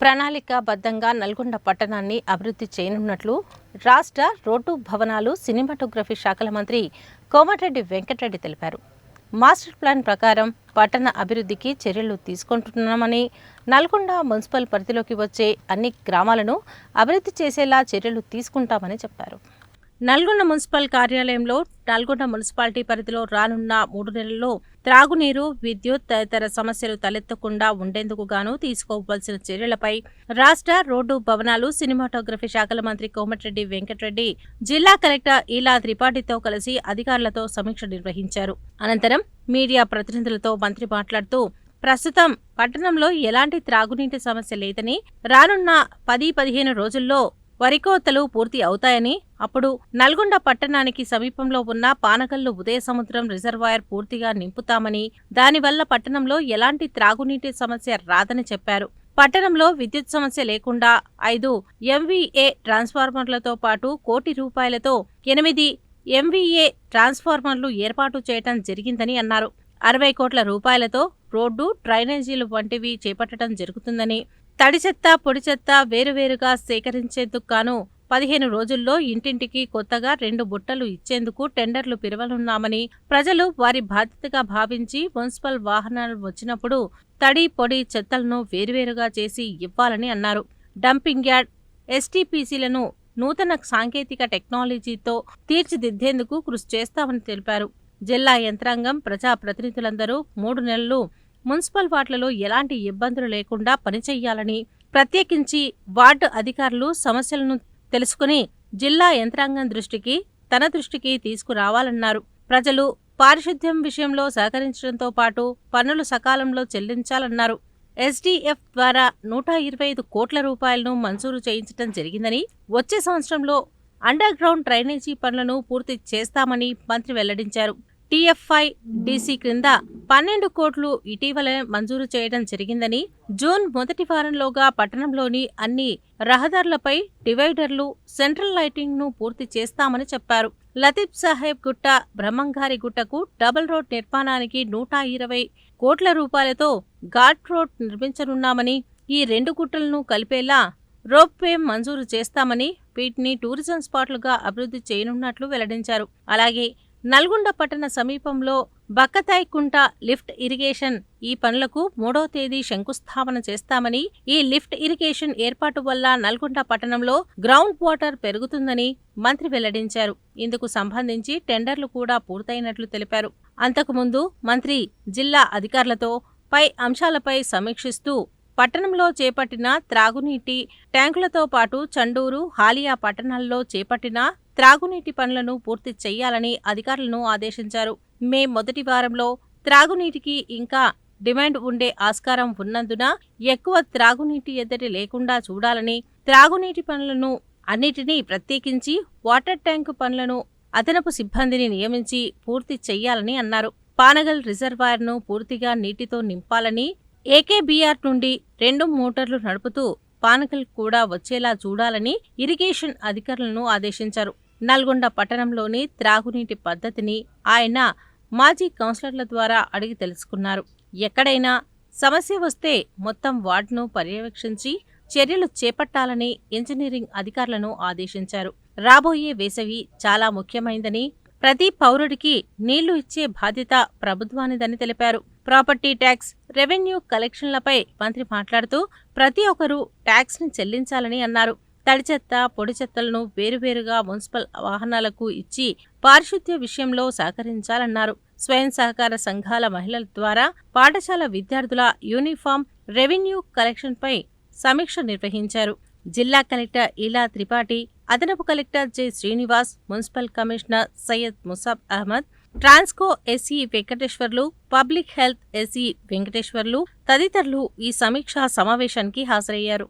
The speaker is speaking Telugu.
ప్రణాళికాబద్ధంగా నల్గొండ పట్టణాన్ని అభివృద్ధి చేయనున్నట్లు రాష్ట్ర రోడ్డు భవనాలు సినిమాటోగ్రఫీ శాఖల మంత్రి కోమటిరెడ్డి వెంకటరెడ్డి తెలిపారు. మాస్టర్ ప్లాన్ ప్రకారం పట్టణ అభివృద్ధికి చర్యలు తీసుకుంటున్నామని నల్గొండ మున్సిపల్ పరిధిలోకి వచ్చే అన్ని గ్రామాలను అభివృద్ధి చేసేలా చర్యలు తీసుకుంటామని చెప్పారు. నల్గొండ మున్సిపల్ కార్యాలయంలో నల్గొండ మున్సిపాలిటీ పరిధిలో రానున్న మూడు నెలల్లో త్రాగునీరు విద్యుత్ తదితర సమస్యలు తలెత్తకుండా ఉండేందుకు గాను తీసుకోవాల్సిన చర్యలపై రాష్ట్ర రోడ్డు భవనాలు సినిమాటోగ్రఫీ శాఖల మంత్రి కోమటిరెడ్డి వెంకటరెడ్డి జిల్లా కలెక్టర్ ఇలా త్రిపాఠితో కలిసి అధికారులతో సమీక్ష నిర్వహించారు. అనంతరం మీడియా ప్రతినిధులతో మంత్రి మాట్లాడుతూ ప్రస్తుతం పట్టణంలో ఎలాంటి త్రాగునీటి సమస్య లేదని రానున్న పది పదిహేను రోజుల్లో వరి కోతలు పూర్తి అవుతాయని అప్పుడు నల్గొండ పట్టణానికి సమీపంలో ఉన్న పానగల్లు ఉదయ సముద్రం రిజర్వాయర్ పూర్తిగా నింపుతామని దానివల్ల పట్టణంలో ఎలాంటి త్రాగునీటి సమస్య రాదని చెప్పారు. పట్టణంలో విద్యుత్ సమస్య లేకుండా ఐదు ఎంవీఏ ట్రాన్స్ఫార్మర్లతో పాటు కోటి రూపాయలతో ఎనిమిది ఎంవీఏ ట్రాన్స్ఫార్మర్లు ఏర్పాటు చేయటం జరిగిందని అన్నారు. అరవై కోట్ల రూపాయలతో రోడ్డు డ్రైనేజీలు వంటివి చేపట్టడం జరుగుతుందని తడి చెత్త పొడి చెత్త వేరువేరుగా సేకరించేందుకు గాను పదిహేను రోజుల్లో ఇంటింటికి కొత్తగా రెండు బుట్టలు ఇచ్చేందుకు టెండర్లు పిలవనున్నామని ప్రజలు వారి బాధ్యతగా భావించి మున్సిపల్ వాహనాలు వచ్చినప్పుడు తడి పొడి చెత్తలను వేరువేరుగా చేసి ఇవ్వాలని అన్నారు. డంపింగ్ యార్డ్ ఎస్టీపీసీలను నూతన సాంకేతిక టెక్నాలజీతో తీర్చిదిద్దేందుకు కృషి చేస్తామని తెలిపారు. జిల్లా యంత్రాంగం ప్రజాప్రతినిధులందరూ మూడు నెలలు మున్సిపల్ వార్డులలో ఎలాంటి ఇబ్బందులు లేకుండా పనిచేయాలని ప్రత్యేకించి వార్డు అధికారులు సమస్యలను తెలుసుకుని జిల్లా యంత్రాంగం దృష్టికి తన దృష్టికి తీసుకురావాలన్నారు. ప్రజలు పారిశుద్ధ్యం విషయంలో సహకరించడంతో పాటు పన్నులు సకాలంలో చెల్లించాలన్నారు. ఎస్డీఎఫ్ ద్వారా నూట ఇరవై ఐదు కోట్ల రూపాయలను మంజూరు చేయించడం జరిగిందని వచ్చే సంవత్సరంలో అండర్ గ్రౌండ్ డ్రైనేజీ పనులను పూర్తి చేస్తామని మంత్రి వెల్లడించారు. టీఎఫ్ఐ డీసీ క్రింద పన్నెండు కోట్లు ఇటీవల మంజూరు చేయడం జరిగిందని జూన్ మొదటి వారంలోగా పట్టణంలోని అన్ని రహదారులపై డివైడర్లు సెంట్రల్ లైటింగ్ను పూర్తి చేస్తామని చెప్పారు. లతీఫ్ సాహెబ్ గుట్ట బ్రహ్మంగారి గుట్టకు డబుల్ రోడ్ నిర్మాణానికి నూట ఇరవై కోట్ల రూపాయలతో ఘాట్ రోడ్ నిర్మించనున్నామని ఈ రెండు గుట్టలను కలిపేలా రోప్వే మంజూరు చేస్తామని వీటిని టూరిజం స్పాట్లుగా అభివృద్ధి చేయనున్నట్లు వెల్లడించారు. అలాగే నల్గొండ పట్టణ సమీపంలో బక్కతాయికుంట లిఫ్ట్ ఇరిగేషన్ ఈ పనులకు మూడో తేదీ శంకుస్థాపన చేస్తామని ఈ లిఫ్ట్ ఇరిగేషన్ ఏర్పాటు వల్ల నల్గొండ పట్టణంలో గ్రౌండ్ వాటర్ పెరుగుతుందని మంత్రి వెల్లడించారు. ఇందుకు సంబంధించి టెండర్లు కూడా పూర్తయినట్లు తెలిపారు. అంతకుముందు మంత్రి జిల్లా అధికారులతో పై అంశాలపై సమీక్షిస్తూ పట్టణంలో చేపట్టిన త్రాగునీటి ట్యాంకులతో పాటు చండూరు హాలియా పట్టణాల్లో చేపట్టిన త్రాగునీటి పనులను పూర్తి చేయాలని అధికారులను ఆదేశించారు. మే మొదటి వారంలో త్రాగునీటికి ఇంకా డిమాండ్ ఉండే ఆస్కారం ఉన్నందున ఎక్కువ త్రాగునీటి ఎద్దడి లేకుండా చూడాలని త్రాగునీటి పనులను అన్నిటినీ ప్రత్యేకించి వాటర్ ట్యాంకు పనులను అదనపు సిబ్బందిని నియమించి పూర్తి చేయాలని అన్నారు. పానగల్ రిజర్వాయర్ను పూర్తిగా నీటితో నింపాలని ఏకేబీఆర్ నుండి రెండు మోటార్లు నడుపుతూ పానకల్ కూడా వచ్చేలా చూడాలని ఇరిగేషన్ అధికారులను ఆదేశించారు. నల్గొండ పట్టణంలోని త్రాగునీటి పద్ధతిని ఆయన మాజీ కౌన్సిలర్ల ద్వారా అడిగి తెలుసుకున్నారు. ఎక్కడైనా సమస్య వస్తే మొత్తం వార్డును పర్యవేక్షించి చర్యలు చేపట్టాలని ఇంజనీరింగ్ అధికారులను ఆదేశించారు. రాబోయే వేసవి చాలా ముఖ్యమైందని ప్రతి పౌరుడికి నీళ్ళు ఇచ్చే బాధ్యత ప్రభుత్వానిదని తెలిపారు. ప్రాపర్టీ ట్యాక్స్ రెవెన్యూ కలెక్షన్లపై మంత్రి మాట్లాడుతూ ప్రతి ఒక్కరూ ట్యాక్స్ని చెల్లించాలని అన్నారు. తడి చెత్త పొడి చెత్తలను వేరువేరుగా మున్సిపల్ వాహనాలకు ఇచ్చి పారిశుద్ధ్య విషయంలో సహకరించాలన్నారు. స్వయం సహకార సంఘాల మహిళల ద్వారా పాఠశాల విద్యార్థుల యూనిఫామ్ రెవెన్యూ కలెక్షన్పై సమీక్ష నిర్వహించారు. జిల్లా కలెక్టర్ ఇలా త్రిపాఠి అదనపు collector J Srinivas municipal commissioner Syed Musab Ahmed Transco SE Venkateswarlu public health SE Venkateswarlu తదితరులు ఈ సమీక్షా సమావేశానికి హాజరయ్యారు.